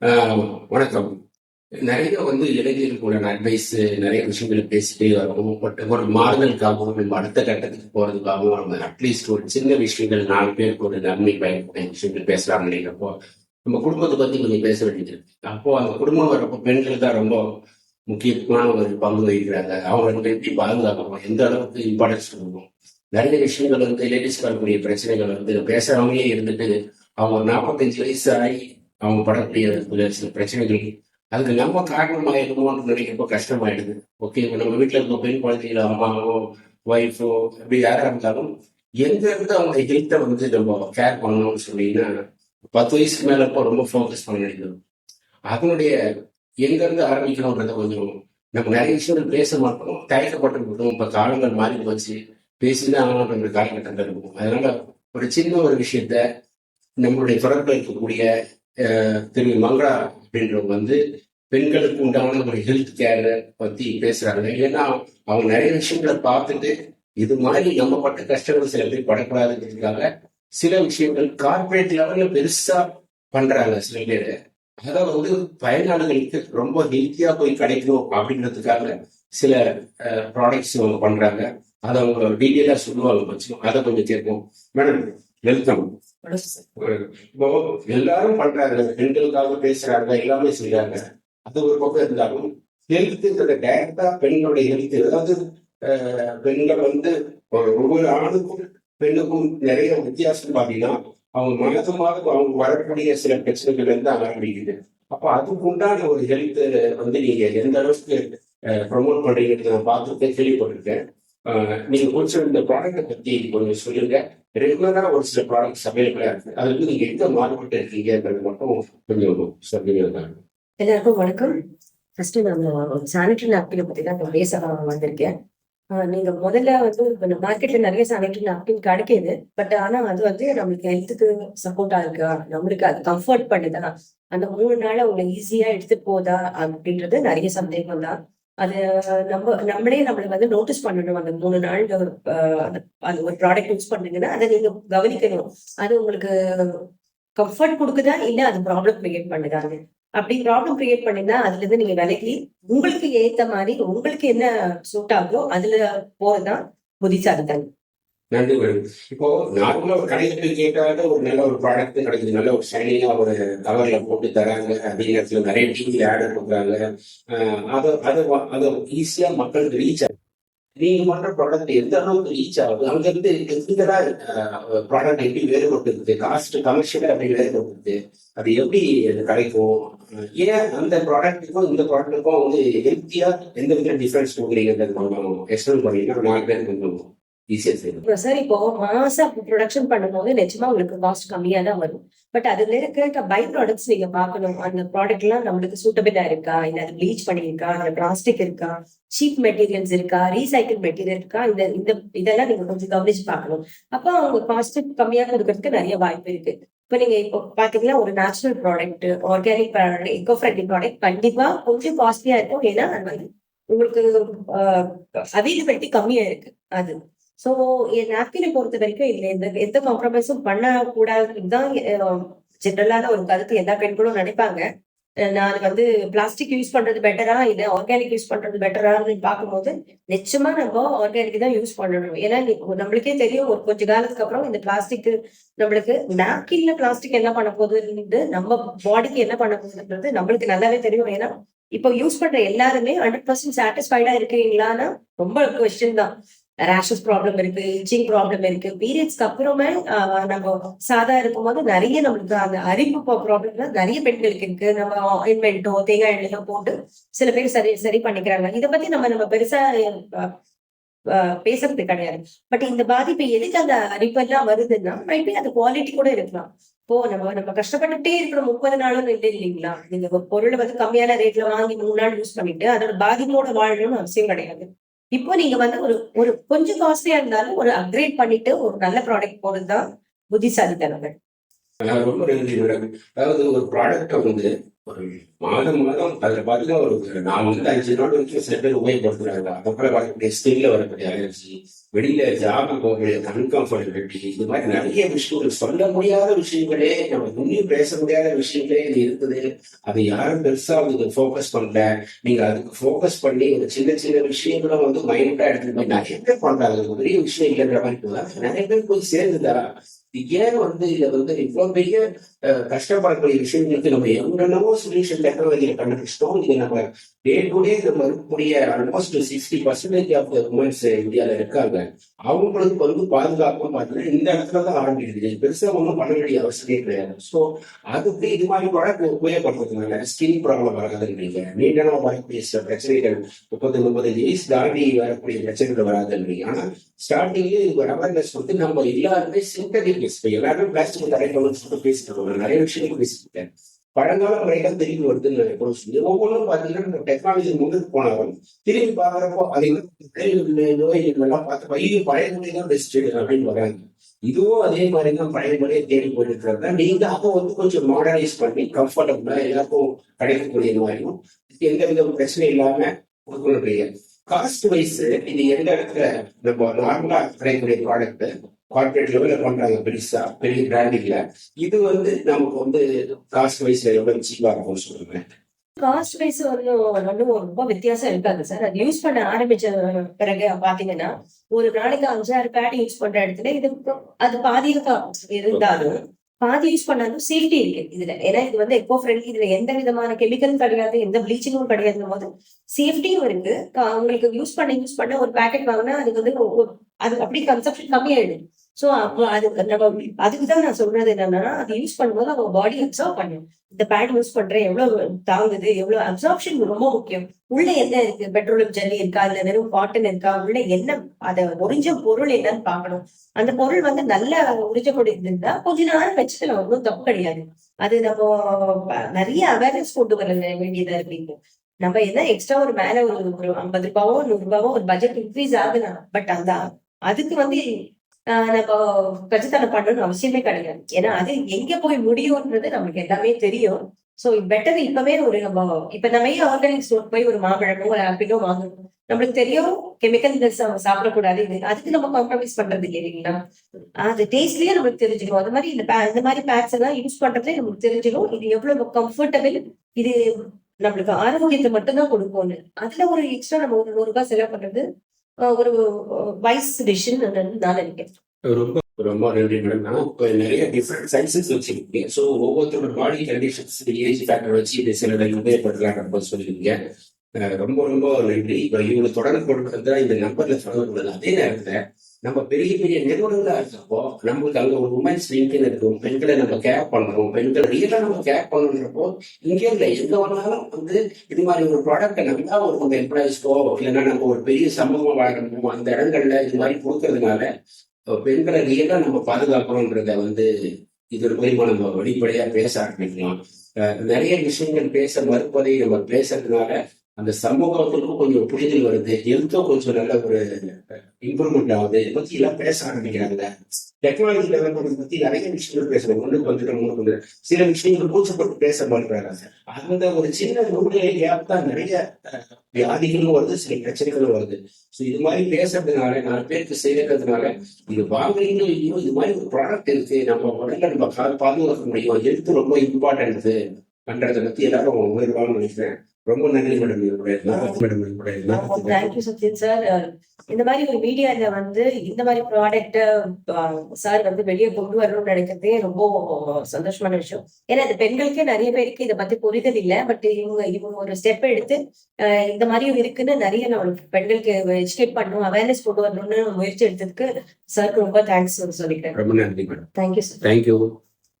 வணக்கம். நிறைய வந்து இளைஞர்களுக்கான அட்வைஸ் நிறைய விஷயங்களை பேசிட்டே வரும் பட் ஒரு மாறுதலுக்காகவும் நம்ம அடுத்த கட்டத்துக்கு போறதுக்காகவும் நம்ம அட்லீஸ்ட் ஒரு சின்ன விஷயங்கள் நாலு பேருக்கு ஒரு நன்மை பயன்படுத்த விஷயங்கள் பேசலாம் நினைக்கிறப்போ நம்ம குடும்பத்தை பத்தி கொஞ்சம் பேச வேண்டியது இருக்கு. அப்போ அந்த குடும்பம் வரப்போ பெண்கள் தான் ரொம்ப முக்கியமான ஒரு பங்கு வகிக்கிறாங்க. அவங்க எப்படி பாதுகாக்கணும்? எந்த அளவுக்கு இம்பார்ட்டன்ஸ் கொடுக்கணும்? நிறைய விஷயங்கள் வந்து லேடிஸ் வரக்கூடிய பிரச்சனைகள் வந்து பேசுறவங்களே இருந்துட்டு அவங்க நாற்பத்தஞ்சு வயசு ஆகி அவங்க படக்கூடிய சில- சில பிரச்சனைகள் அதுக்கு நம்ம காரணமாயிருமோன்னு நினைக்கிறப்போ கஷ்டமாயிடுது. ஓகே இப்போ நம்ம வீட்டில் இருக்க பெண் குழந்தைகளோ அம்மாவோ ஒய்ஃபோ அப்படி யாராக இருந்தாலும் எங்க இருந்து அவங்க ஹெல்த்தை வந்து நம்ம கேர் பண்ணணும்னு சொன்னீங்கன்னா பத்து வயசுக்கு மேல இப்போ ரொம்ப ஃபோக்கஸ் பண்ண வேண்டியது. அதனுடைய எங்க இருந்து ஆரம்பிக்கணும்ன்றத கொஞ்சம் நம்ம நிறைய விஷயங்கள் பேச மாட்டோம். தயக்கப்பட்டு இருக்கோம் காலங்கள் மாறி போச்சு. பேசிதான் ஆகணும்ன்ற காலகட்டங்கள் இருக்கும். அதனால ஒரு சின்ன ஒரு விஷயத்த நம்மளுடைய தொடர்பில் இருக்கக்கூடிய திரு மங்களா அப்படின்றவங்க வந்து பெண்களுக்கு உண்டான ஒரு ஹெல்த் கேரை பத்தி பேசுறாங்க. ஏன்னா அவங்க நிறைய விஷயங்களை பார்த்துட்டு இது மாதிரி நம்ம பட்ட கஷ்டங்கள் சில பேர் படக்கூடாதுங்கிறதுக்காக சில விஷயங்கள் கார்பரேட் லெவல்ல பெருசா பண்றாங்க சில பேர். அதாவது வந்து பயனாளிகளுக்கு ரொம்ப ஹெல்த்தியா போய் கிடைக்கணும் அப்படின்றதுக்காக சில ப்ராடக்ட்ஸ் அவங்க பண்றாங்க. அதை அவங்க டீட்டெயிலா சொல்லுவாங்க. கொஞ்சம் அதை கொஞ்சம் கேட்போம். Madam welcome. இப்போ எல்லாரும் பண்றாங்க. பெண்களுக்காக பேசுறாங்க எல்லாமே செய்யறாங்க அது ஒரு பக்கம் இருந்தாலும் ஹெல்த்துங்கிறத டைரக்டா பெண்களுடைய ஹெல்த் அதாவது பெண்கள் வந்து ஒவ்வொரு ஆணுக்கும் பெண்ணுக்கும் நிறைய வித்தியாசம் பார்த்தீங்கன்னா அவங்க மாதம் மாதம் அவங்க வரக்கூடிய சில பிரச்சனைகள் இருந்து ஆரம்பிக்குது அப்ப அதுக்கு உண்டான ஒரு ஹெல்த் வந்து நீங்க எந்த அளவுக்கு ப்ரொமோட் பண்றீங்கன்னு நான் பார்த்துருக்கேன் கேள்விப்பட்டிருக்கேன். நீங்க கொஞ்சம் இந்த ப்ராடக்ட்டை பத்தி கொஞ்சம் சொல்லுங்க. ரெகுலரா ஒரு சில ப்ராடக்ட் அவைலபிளா இருக்கு. அது வந்து நீங்க எங்க மாறுபட்டு இருக்கீங்கன்றது மட்டும் கொஞ்சம் சொல்லுங்க எல்லாருக்கும் வணக்கம். ஃபர்ஸ்ட் நான் சானிட்டரி நாப்கினை பத்தி தான் நான் பேச வந்திருக்கேன். நீங்க முதல்ல வந்து இப்ப மார்க்கெட்ல நிறைய சானிட்டரி நாப்கின் கிடைக்கிது. பட் ஆனா அது வந்து நம்மளுக்கு ஹெல்த்துக்கு சப்போர்ட்டா இருக்கா? நம்மளுக்கு அது கம்ஃபர்ட் பண்ணுதா? அந்த மூணு நாள் அவங்க ஈஸியா எடுத்துட்டு போதா? அப்படின்றது நிறைய சந்தேகம் தான் அது நம்ம நம்மளே நம்மளை வந்து நோட்டீஸ் பண்ணணும் அந்த மூணு நாள் அந்த- ஒரு ப்ராடக்ட் யூஸ் பண்ணீங்கன்னா அதை நீங்க கவனிக்கணும். அது உங்களுக்கு கம்ஃபர்ட் கொடுக்குதா? இல்ல அது ப்ராப்ளம் கிரியேட் பண்ணுதாங்க? அப்படி ப்ராப்ளம் கிரியேட் பண்ணினா அதுல இருந்து நீங்க விலகி உங்களுக்கு ஏத்த மாதிரி உங்களுக்கு என்ன சூட் ஆகுதோ அதுல போறதுதான் புத்திசாலித்தனம் நன்றி மேடம் இப்போ நார்மலா ஒரு கடையில போய் கேட்டாலே ஒரு நல்ல ஒரு ப்ராடக்ட் கிடைக்குது. நல்ல ஒரு ஷைனிங்கா ஒரு கவர்ல போட்டு தராங்க. அதே நேரத்துல நிறைய டிவி ஆர்டர் கொடுக்குறாங்க. அதை அது அது ஈஸியா மக்களுக்கு ரீச் ஆகும் நீங்க பண்ற ப்ராடக்ட் எந்த அளவுக்கு ரீச் ஆகுது? அங்க இருந்து எதுக்கடா ப்ராடக்ட் எப்படி வேறுபட்டுருக்குது காஸ்ட் கமர்ஷியலா எப்படி வேறுபட்டுருக்குது அது எப்படி அது கிடைக்கும்? ஏன் அந்த ப்ராடக்ட்டுக்கும் இந்த ப்ராடக்ட்டுக்கும் வந்து ஹெல்த்தியா எந்த வித டிஃபரன்ஸ் கொடுக்குறீங்கன்றது கொஞ்சம் எக்ஸ்பிளைன் பண்ணீங்கன்னா நாலு பேர் கொஞ்சம் ஈஸியா செய்யணும். இப்போ சார் இப்போ மாசா ப்ரொடக்ஷன் பண்ணும்போது நிச்சயமா உங்களுக்கு காஸ்ட் கம்மியா தான் வரும். பட் அதுல இருக்க பை ப்ராடக்ட்ஸ் நீங்க பார்க்கணும். அந்த ப்ராடக்ட் எல்லாம் நம்மளுக்கு சூட்டபிளா இருக்கா? இல்ல அது ப்ளீச் பண்ணியிருக்கா? இல்ல பிளாஸ்டிக் இருக்கா? சீப் மெட்டீரியல்ஸ் இருக்கா? ரீசைக்கிள் மெட்டீரியல் இருக்கா? இந்த இந்த இதெல்லாம் நீங்க கொஞ்சம் கவனிச்சு பார்க்கணும். அப்போ அவங்க காஸ்ட் கம்மியா கொடுக்கறதுக்கு நிறைய வாய்ப்பு இருக்கு. இப்போ நீங்க இப்போ பாத்தீங்கன்னா ஒரு natural product organic product eco friendly product கண்டிப்பா கொஞ்சம் காஸ்ட்லியா இருக்கும். ஏன்னா அது வந்து உங்களுக்கு அவைலபிலிட்டி கம்மியா இருக்கு. அது. சோ என் நாப்கினை பொறுத்த வரைக்கும் இதுல எந்த எந்த காம்ப்ரமைஸும் பண்ண கூடாதுதான் ஜென்ரலான ஒரு கருத்து. எல்லா பெண்களும் நினைப்பாங்க. நான் அது வந்து பிளாஸ்டிக் யூஸ் பண்றது பெட்டரா இல்ல ஆர்கானிக் யூஸ் பண்றது பெட்டரான்னு பார்க்கும்போது நிச்சயமா நம்ம ஆர்கானிக் தான் யூஸ் பண்ணணும். ஏன்னா நம்மளுக்கே தெரியும் ஒரு கொஞ்ச காலத்துக்கு அப்புறம் இந்த பிளாஸ்டிக் நம்மளுக்கு நாப்கின்ல பிளாஸ்டிக் என்ன பண்ண போகுதுன்னு நம்ம பாடிக்கு என்ன பண்ண போகுதுன்றது நம்மளுக்கு நல்லாவே தெரியும். ஏன்னா இப்போ யூஸ் பண்ற எல்லாருமே ஹண்ட்ரட் பர்சன்ட் சாட்டிஸ்ஃபைடா இருக்கீங்களான்னா ரொம்ப கொஸ்டின் தான். ரேஷஸ் ப்ராப்ளம் இருக்கு இச்சிங் ப்ராப்ளம் இருக்கு. பீரியட்ஸ்க்கு அப்புறமே நம்ம சாதா இருக்கும்போது நிறைய நம்மளுக்கு அந்த அரிப்பு ப்ராப்ளம் நிறைய பெண்களுக்கு இருக்கு. நம்ம ஆயின்மெண்ட்டோ தேங்காய் எண்ணெயோ போட்டு சில பேர் சரி சரி பண்ணிக்கிறாங்க. இதை பத்தி நம்ம நம்ம பெருசா பேசுறது கிடையாது. பட் இந்த பாதிப்பு எதுக்கு அந்த அரிப்பு வருதுன்னா மேபி அது குவாலிட்டி கூட இருக்கலாம். இப்போ நம்ம நம்ம கஷ்டப்பட்டுட்டே இருக்கிற முப்பது நாளும் இல்லை இல்லைங்களா? நீங்க பொருளை வந்து கம்மியான ரேட்ல வாங்கி மூணு நாள் யூஸ் பண்ணிட்டு அதோட பாதிப்போட வாழணும்னு அவசியம் கிடையாது. இப்போ நீங்க வந்து ஒரு ஒரு கொஞ்சம் காஸ்ட்லியா இருந்தாலும் ஒரு அப்கிரேட் பண்ணிட்டு ஒரு நல்ல ப்ராடக்ட் போறதுதான் புத்திசாலித்தனங்கள். அதாவது ஒரு ப்ராடக்ட்டை வந்து ஒரு மாதம் மாதம் அதுல பாத்தீங்கன்னா ஒரு நான் வந்து அஞ்சு நாள் வரைக்கும் சில பேர் உபயோகப்படுத்துறாங்க. அதுக்கப்புறம் வரக்கூடிய ஸ்கின்ல வரக்கூடிய அலர்ஜி வெளியில ஜாபு போகக்கூடிய அன்கம்ஃபர்டபிலிட்டி இது மாதிரி நிறைய விஷயங்கள் சொல்ல முடியாத விஷயங்களே நம்ம இன்னும் பேச முடியாத விஷயங்களே இது இருக்குது. அதை யாரும் பெருசா வந்து ஃபோக்கஸ் பண்ணல. நீங்க அதுக்கு ஃபோக்கஸ் பண்ணி ஒரு சின்ன சின்ன விஷயங்களும் வந்து மைண்டா எடுத்துட்டு போய் நிறைய பேர் பண்றாங்க பெரிய விஷயம் இல்லைன்ற மாதிரி நிறைய பேர் போய் சேர்ந்துதா ஏன் வந்து இதுல வந்து இவ்வளவு பெரிய கஷ்டப்படக்கூடிய விஷயங்களுக்கு நம்ம என்னென்னவோ சொல்யூஷன் டெக்னாலஜியை கண்டுபிடிச்சிட்டோம். இது நம்ம டே டு டே நம்ம இருக்கக்கூடிய almost sixty percentage of the womens இந்தியால இருக்காங்க. அவங்களுக்கு வந்து பாதுகாப்பு பார்த்தீங்கன்னா இந்த இடத்துல தான் ஆரம்பிக்குது. பெருசா ஒன்றும் பண்ண வேண்டிய அவசியமே கிடையாது. ஸோ அதுக்கு இது மாதிரி ப்ராடக்ட் உபயோகப்படுத்துறதுனால ஸ்கின் ப்ராப்ளம் வராதுன்றீங்க நீண்டான வரக்கூடிய சில பிரச்சனைகள் முப்பது முப்பத்தஞ்சு வயசு தாண்டி வரக்கூடிய பிரச்சனைகள் வராதுன்றீங்க ஆனா ஸ்டார்டிங்லேயே இது ஒரு அவேர்னஸ் வந்து நம்ம எல்லாருமே சிந்தடிக் பேசுவேன் எல்லாருமே பிளாஸ்டிக் நிறைய சொல்லிட்டு பேசிட்டு இருக்கோம். நிறைய விஷயங்கள் பேசிட்டு பழங்கால முறைகள் திரும்பி வருதுன்னு எப்பவும் சொல்லி ஒவ்வொன்றும் பார்த்தீங்கன்னா நம்ம டெக்னாலஜி முன்னுக்கு போனாலும் திரும்பி பார்க்குறப்போ அது நோய்கள் எல்லாம் பார்த்து ஐயோ பழைய முறை தான் பெஸ்ட் அப்படின்னு வராங்க. இதுவும் அதே மாதிரி தான் பழைய முறையை தேடி போயிட்டு இருக்கிறதா நீங்க அப்போ வந்து கொஞ்சம் மாடர்னைஸ் பண்ணி கம்ஃபர்டபுளா எல்லாருக்கும் கிடைக்கக்கூடிய மாதிரியும் எந்த வித பிரச்சனையும் இல்லாம கொடுக்கக்கூடிய காஸ்ட் வைஸ் இது எந்த இடத்துல நம்ம நார்மலா கிடைக்கக்கூடிய ப்ராடக்ட் கார்பரேட் லெவல்ல பண்றாங்க பெருசா. பெரிய பிராண்டிங்ல இது வந்து நமக்கு வந்து காஸ்ட் வைஸ்ல எவ்வளவு சீப்பா இருக்கும்னு சொல்லுங்க. காஸ்ட் வைஸ் வந்து ஒன்றும் ரொம்ப வித்தியாசம் இருக்காது சார். அது யூஸ் பண்ண ஆரம்பிச்ச பிறகு பாத்தீங்கன்னா ஒரு நாளைக்கு அஞ்சாறு பேட் யூஸ் பண்ற இடத்துல இது அது பாதியாக இருந்தாலும் பாதி யூஸ் பண்ணாலும் சேஃப்டி இருக்கு இதுல. ஏன்னா இது வந்து எக்கோ ஃப்ரெண்ட்லி இதுல எந்த விதமான கெமிக்கலும் கிடையாது எந்த ப்ளீச்சிங்கும் கிடையாது போது சேஃப்டியும் இருக்கு. உங்களுக்கு யூஸ் பண்ண யூஸ் பண்ண ஒரு பேக்கெட் வாங்கினா அதுக்கு வந்து அது அப்படி கன்சப்ஷன் கம்மியாயிடும். ஸோ அப்போ அது நம்ம அதுக்கு தான் நான் சொல்றது என்னன்னா அது யூஸ் பண்ணும்போது அவங்க பாடி அப்சர்வ் பண்ணும். இந்த பேட் யூஸ் பண்றேன் எவ்வளவு தாங்குது எவ்வளவு அப்சார்ப்ஷன் ரொம்ப முக்கியம். உள்ள என்ன இருக்கு? பெட்ரோலியம் ஜெல்லி இருக்கா? இல்ல வெறும் காட்டன் இருக்கா? உள்ள என்ன அத உறிஞ்ச பொருள் என்னன்னு பார்க்கணும். அந்த பொருள் வந்து நல்லா உறிஞ்ச இருந்தா கொஞ்ச நேரம் வச்சுக்கலாம் ஒன்றும் தப்பு கிடையாது. அது நம்ம நிறைய அவேர்னஸ் கொண்டு வர வேண்டியதா இருக்கு நம்ம என்ன எக்ஸ்ட்ரா ஒரு மேல ஒரு ஒரு ஐம்பது ரூபாவோ நூறு ரூபாவோ ஒரு பட்ஜெட் இன்க்ரீஸ் ஆகுதான் பட் அந்த அதுக்கு வந்து நம்ம கட்சித்தனம் பண்ணணும்னு அவசியமே கிடையாது. ஏன்னா அது எங்க போய் முடியும்ன்றது நமக்கு எல்லாமே தெரியும். சோ பெட்டர் இப்பவே ஒரு நம்ம இப்ப நம்ம ஏன் ஆர்கானிக் ஸ்டோர் போய் ஒரு மாம்பழமோ ஒரு ஆப்பிளோ வாங்கணும்? நம்மளுக்கு தெரியும் கெமிக்கல் சாப்பிடக்கூடாது. இது அதுக்கு நம்ம காம்ப்ரமைஸ் பண்றது இல்லைங்களா? அது டேஸ்ட்லயே நமக்கு தெரிஞ்சிடும் அது மாதிரி இந்த இந்த மாதிரி பேக்ஸ் எல்லாம் யூஸ் பண்றதே நமக்கு தெரிஞ்சிடும் இது எவ்வளவு கம்ஃபர்டபிள் இது நம்மளுக்கு ஆரோக்கியத்தை மட்டும்தான் கொடுக்கும்னு. அதுல ஒரு எக்ஸ்ட்ரா நம்ம ஒரு நூறு ரூபாய் செலவு பண்றது ஒரு வைஸ் டிசிஷன் நான் நினைக்கிறேன். ரொம்ப ரொம்ப நன்றி மேடம் நான் இப்போ நிறைய டிஃப்ரெண்ட் சைஸஸ் வச்சிருக்கீங்க ஸோ ஒவ்வொருத்தரோட பாடி கண்டிஷன்ஸ் ஏஜ் ஃபேக்டர் வச்சு இது சில உபயோகப்படுத்தலாம் சொல்லியிருக்கீங்க. ரொம்ப ரொம்ப நன்றி. இப்போ இவங்க தொடர்பு கொண்டு இந்த நம்பர்ல தொடர்பு கொள்ளலாம் அதே நேரத்தில் நம்ம பெரிய பெரிய நிறுவனங்களா இருக்கப்போ நம்மளுக்கு அங்க ஒரு உமன்ஸ் லிங்க்னு இருக்கும். பெண்களை நம்ம கேர் பண்றோம். பெண்களை ரியலா நம்ம கேர் பண்ணணுன்றப்போ இங்க இல்ல. எங்க வந்தாலும் வந்து இது மாதிரி ஒரு ப்ராடக்ட்டை நம்ம ஒரு கொஞ்சம் எம்ப்ளாயிஸ்க்கோ இல்லைன்னா நம்ம ஒரு பெரிய சமூகம் வாழ்க்கணும் அந்த இடங்கள்ல இது மாதிரி கொடுக்கறதுனால பெண்களை ரியலா நம்ம பாதுகாக்கணுன்றத வந்து இது மூலியமா நம்ம வெளிப்படையா பேச ஆரம்பிக்கலாம். நிறைய விஷயங்கள் பேச மறுப்பதை நம்ம பேசுறதுனால அந்த சமூகத்துக்கும் கொஞ்சம் புரிதல் வருது. ஹெல்த்தும் கொஞ்சம் நல்ல ஒரு இம்ப்ரூவ்மெண்ட் ஆகுது. இதை பத்தி எல்லாம் பேச ஆரம்பிக்கிறாங்க. டெக்னாலஜி டெவலப்மெண்ட் பத்தி நிறைய விஷயங்கள் பேசுறோம். ஒண்ணுக்கு வந்துட்டு மூணுக்கு வந்து சில விஷயங்கள் கூச்சப்பட்டு பேச மாட்டேறாங்க அந்த ஒரு சின்ன நூலே கேப் தான் நிறைய வியாதிகளும் வருது சில பிரச்சனைகளும் வருது. ஸோ இது மாதிரி பேசுறதுனால நாலு பேருக்கு சேர்க்கறதுனால இது வாங்குறீங்களோ இல்லையோ இது மாதிரி ஒரு ப்ராடக்ட் இருக்கு. நம்ம உடல்ல நம்ம பாதுகாக்க முடியும்? ஹெல்த் ரொம்ப இம்பார்ட்டன்ட் பண்றதை பத்தி எல்லாரும் உணர்வான்னு நினைக்கிறேன். ரொம்ப நன்றி madam madam thank you Sathyan sir இந்த மாதிரி ஒரு மீடியால வந்து இந்த மாதிரி ப்ராடக்ட் சார் வந்து வெளியே கொண்டு வரணும்னு நினைக்கிறதே ரொம்ப சந்தோஷமான விஷயம். ஏன்னா இந்த பெண்களுக்கே நிறைய பேருக்கு இதை பத்தி புரிதல் இல்லை பட் இவங்க இவங்க ஒரு ஸ்டெப் எடுத்து இந்த மாதிரியும் இருக்குன்னு நிறைய நம்ம பெண்களுக்கு எஜுகேட் பண்ணணும் அவேர்னஸ் கொண்டு வரணும்னு முயற்சி எடுத்ததுக்கு சார் ரொம்ப தேங்க்ஸ் சொல்லிக்கிறேன். ரொம்ப நன்றி மேடம் தேங்க்யூ சார் தேங்க்யூ